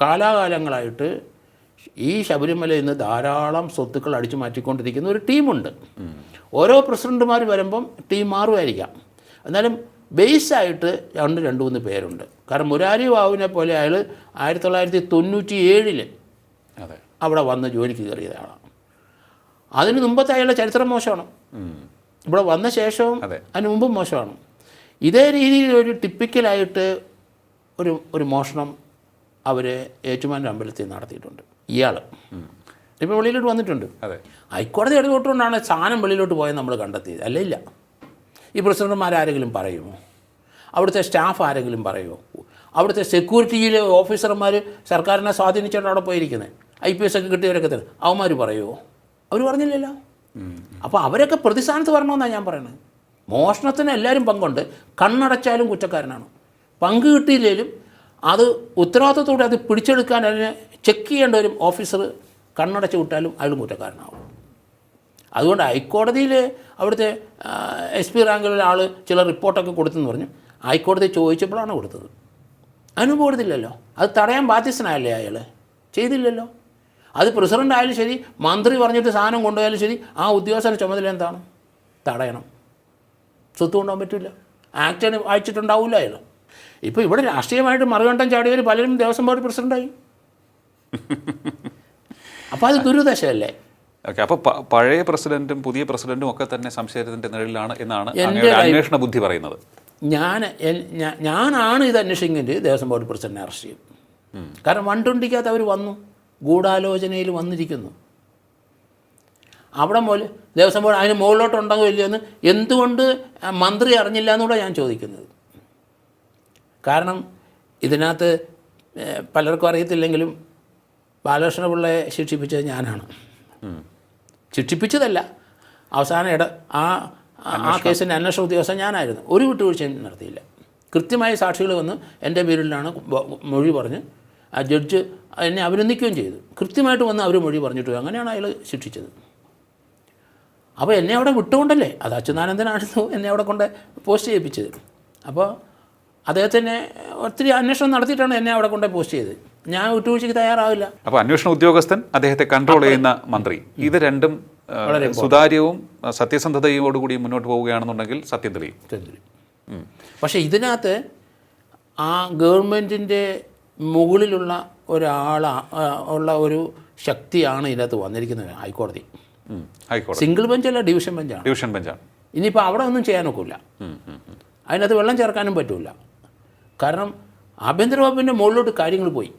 കാലാകാലങ്ങളായിട്ട് ഈ ശബരിമലയിൽ നിന്ന് ധാരാളം സ്വത്തുക്കൾ അടിച്ചു മാറ്റിക്കൊണ്ടിരിക്കുന്ന ഒരു ടീമുണ്ട്. ഓരോ പ്രസിഡന്റുമാർ വരുമ്പം ടീം മാറുമായിരിക്കാം. എന്നാലും ബേസായിട്ട് രണ്ട് രണ്ട് മൂന്ന് പേരുണ്ട്. കാരണം മുരാരി ബാബുവിനെ പോലെ അയാൾ ആയിരത്തി തൊള്ളായിരത്തി തൊണ്ണൂറ്റി ഏഴിൽ അവിടെ വന്ന് ജോലിക്ക് കയറിയതാണ്. അതിന് മുമ്പത്തെ അയാളുടെ ചരിത്രം മോശമാണ്. ഇവിടെ വന്ന ശേഷവും അതെ. അതിന് മുമ്പും മോശമാണ്. ഇതേ രീതിയിൽ ഒരു ടിപ്പിക്കലായിട്ട് ഒരു ഒരു മോഷണം അവർ ഏറ്റുമാന്റെ അമ്പലത്തിൽ നടത്തിയിട്ടുണ്ട്. ഇയാൾ ഇപ്പം വെളിയിലോട്ട് വന്നിട്ടുണ്ട്. അതെ. ഹൈക്കോടതി ഇടപെട്ടുകൊണ്ടാണ് സാധനം വെളിയിലോട്ട് പോയത് നമ്മൾ കണ്ടെത്തിയത്. അല്ല ഇല്ല. ഈ പ്രസിഡന്റുമാരാരെങ്കിലും പറയുമോ? അവിടുത്തെ സ്റ്റാഫ് ആരെങ്കിലും പറയുമോ? അവിടുത്തെ സെക്യൂരിറ്റിയിലെ ഓഫീസർമാർ സർക്കാരിനെ സ്വാധീനിച്ചാണ് അവിടെ പോയിരിക്കുന്നത് ഐ പി എസ് ഒക്കെ കിട്ടിയവരൊക്കെ തന്നെ അവന്മാർ പറയുമോ അവർ പറഞ്ഞില്ലല്ലോ. അപ്പോൾ അവരൊക്കെ പ്രതിസ്ഥാനത്ത് വരണമെന്നാണ് ഞാൻ പറയുന്നത് മോഷണത്തിന് എല്ലാവരും പങ്കുണ്ട്. കണ്ണടച്ചാലും കുറ്റക്കാരനാണ്. പങ്ക് കിട്ടിയില്ലെങ്കിലും അത് ഉത്തരവാദിത്തത്തോടെ അത് പിടിച്ചെടുക്കാൻ അതിനെ ചെക്ക് ചെയ്യേണ്ട ഒരു ഓഫീസർ കണ്ണടച്ച് വിട്ടാലും അയാൾ കുറ്റക്കാരനാവും. അതുകൊണ്ട് ഹൈക്കോടതിയിൽ അവിടുത്തെ എസ് പി റാങ്കിലുള്ള ആൾ ചില റിപ്പോർട്ടൊക്കെ കൊടുത്തെന്ന് പറഞ്ഞു. ഹൈക്കോടതി ചോദിച്ചപ്പോഴാണ് കൊടുത്തത്. അതിനും കൊടുത്തില്ലല്ലോ അത് തടയാൻ ബാധ്യസ്ഥനായല്ലേ അയാൾ ചെയ്തില്ലല്ലോ. അത് പ്രസിഡന്റ് ആയാലും ശരി മന്ത്രി പറഞ്ഞിട്ട് സാധനം കൊണ്ടുപോയാലും ശരി ആ ഉദ്യോഗസ്ഥരുടെ ചുമതല എന്താണ്? തടയണം. സ്വത്ത് കൊണ്ടുപോകാൻ പറ്റില്ല. ആക്ട് വായിച്ചിട്ടുണ്ടാവില്ല അയാൾ ഇപ്പോൾ ഇവിടെ രാഷ്ട്രീയമായിട്ട് മറുകണ്ടം ചാടിയവർ പലരും ദേവസ്വം ബോർഡ് പ്രസിഡന്റായി അപ്പോൾ അത് ദുരുദശയല്ലേ ഓക്കെ അപ്പോൾ പഴയ പ്രസിഡന്റും പുതിയ പ്രസിഡന്റും ഒക്കെ തന്നെ സംശയത്തിന്റെ നിഴലിലാണ് എന്നാണ് അന്വേഷണ ബുദ്ധി പറയുന്നത്. ഞാൻ ഞാനാണ് ഇത് അന്വേഷിക്കുന്നത് ദേവസ്വം ബോർഡ് പ്രസിഡന്റിനെ അറസ്റ്റ് ചെയ്യും കാരണം വൺ ട്വന്റിക്കകത്ത് അവർ വന്നു. ഗൂഢാലോചനയിൽ വന്നിരിക്കുന്നു. അവിടെ പോലെ ദേവസ്വം ബോർഡ് അതിന് മുകളിലോട്ട് ഉണ്ടെങ്കിൽ ഇല്ലയോ എന്ന് എന്തുകൊണ്ട് മന്ത്രി അറിഞ്ഞില്ല എന്നുകൂടെ ഞാൻ ചോദിക്കുന്നത്. കാരണം ഇതിനകത്ത് പലർക്കും അറിയത്തില്ലെങ്കിലും ബാലകൃഷ്ണ പിള്ളയെ ശിക്ഷിപ്പിച്ചത് ഞാനാണ്. ശിക്ഷിപ്പിച്ചതല്ല. അവസാന ഇട ആ ആ കേസിന്റെ അന്വേഷണ ഉദ്യോഗസ്ഥൻ ഞാനായിരുന്നു. ഒരു വിട്ടുവീഴ്ചയും നടത്തിയില്ല. കൃത്യമായ സാക്ഷികൾ വന്ന് എന്റെ പേരിലാണ് മൊഴി പറഞ്ഞ് ആ ജഡ്ജ് എന്നെ അഭിനന്ദിക്കുകയും ചെയ്തു. കൃത്യമായിട്ട് വന്ന് അവർ മൊഴി പറഞ്ഞിട്ട്. അങ്ങനെയാണ് അയാൾ ശിക്ഷിച്ചത്. അപ്പോൾ എന്നെ അവിടെ വിട്ടുകൊണ്ടല്ലേ? അത് അച്യുതാനന്ദനായിരുന്നു എന്നെ അവിടെ കൊണ്ട് പോസ്റ്റ് ചെയ്യിപ്പിച്ചത്. അപ്പോൾ അദ്ദേഹത്തിനെ ഒത്തിരി അന്വേഷണം നടത്തിയിട്ടാണ് എന്നെ അവിടെ കൊണ്ട് പോസ്റ്റ് ചെയ്തത്. ഞാൻ വിട്ടുവീഴ്ചയ്ക്ക് തയ്യാറാവില്ല. അപ്പോൾ അന്വേഷണ ഉദ്യോഗസ്ഥൻ അദ്ദേഹത്തെ കൺട്രോൾ ചെയ്യുന്ന മന്ത്രി. ഇത് രണ്ടും വളരെ സുതാര്യവും സത്യസന്ധതയോടുകൂടി മുന്നോട്ട് പോവുകയാണെന്നുണ്ടെങ്കിൽ സത്യം തെളിയും. പക്ഷേ ഇതിനകത്ത് ആ ഗവൺമെന്റിന്റെ മുകളിലുള്ള ഒരാളാ ആ, ഉള്ള ഒരു ശക്തിയാണ് ഇതിനകത്ത് വന്നിരിക്കുന്നത് ഹൈക്കോടതി. ഹൈക്കോടതി. സിംഗിൾ ബെഞ്ചല്ല ഡിവിഷൻ ബെഞ്ചാണ്. ഡിവിഷൻ ബെഞ്ചാണ്. ഇനിയിപ്പോൾ അവിടെ ഒന്നും ചെയ്യാനൊക്കില്ല ഒക്കില്ല. അതിനകത്ത് വെള്ളം ചേർക്കാനും പറ്റില്ല കാരണം ആഭ്യന്തര വകുപ്പിന്റെ മുകളിലോട്ട് കാര്യങ്ങൾ പോയി.